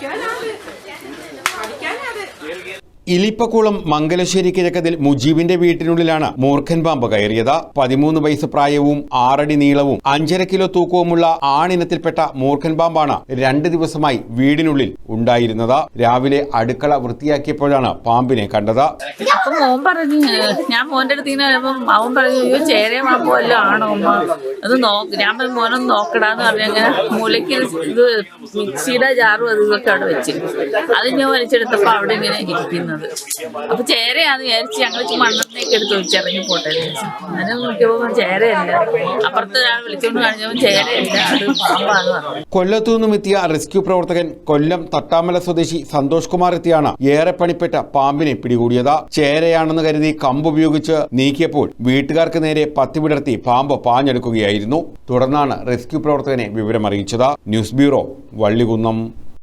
Gel abi. Hadi gel. Ilippakulam Mangalassery കിഴക്കതിൽ മുജീബിന്റെ വീട്ടിനുള്ളിലാണ് മൂർഖൻ പാമ്പ് കയറിയത്. പതിമൂന്ന് വയസ്സ് പ്രായവും ആറടി നീളവും അഞ്ചര കിലോ തൂക്കവുമുള്ള ആണിനത്തിൽപ്പെട്ട മൂർഖൻ പാമ്പാണ് രണ്ട് ദിവസമായി വീടിനുള്ളിൽ ഉണ്ടായിരുന്നത്. രാവിലെ അടുക്കള വൃത്തിയാക്കിയപ്പോഴാണ് പാമ്പിനെ കണ്ടത്. മോൻ പറഞ്ഞു ഞാൻ മോന്റെ അടുത്ത് ഇങ്ങനെ അവൻ പറഞ്ഞു ചേരേ മാമ്പോ വല്ലതും ആണോ അമ്മ അത് നോക്ക് ഞാൻ പറഞ്ഞു മോനൊന്ന് നോക്കടാന്ന് പറഞ്ഞു അങ്ങനെ മൂലയ്ക്ക് മിക്സിയുടെ ജാറും അത് ഇതൊക്കെ അവിടെ വെച്ച് അത് ഞാൻ വലിച്ചെടുത്തപ്പോ അവിടെ ഇങ്ങനെ ഇരിക്കുന്നത് അപ്പൊ ചേരയാന്ന് വിചാരിച്ച് ഞങ്ങൾ മണ്ണത്തേക്ക് എടുത്ത് വെച്ചിറങ്ങി പോട്ടെ. അങ്ങനെ നോക്കിയപ്പോ ചേരയല്ല. അപ്പുറത്ത് ഞാൻ വിളിച്ചോണ്ട് കാണിച്ചപ്പോൾ ചേരയല്ല അത് പറഞ്ഞു. കൊല്ലത്തു നിന്നും എത്തിയ റെസ്ക്യൂ പ്രവർത്തകൻ കൊല്ലം തട്ടാമല സ്വദേശി സന്തോഷ് കുമാർ എത്തിയാണ് ഏറെ പണിപ്പെട്ട പാമ്പിനെ പിടികൂടിയത്. ചേരയാണെന്ന് കരുതി കമ്പ് ഉപയോഗിച്ച് നീക്കിയപ്പോൾ വീട്ടുകാർക്ക് നേരെ പത്തി വിടർത്തി പാമ്പ് പാഞ്ഞെടുക്കുകയായിരുന്നു. തുടർന്നാണ് റെസ്ക്യൂ പ്രവർത്തകനെ വിവരമറിയിച്ചത്. News bureau Vallikunnam.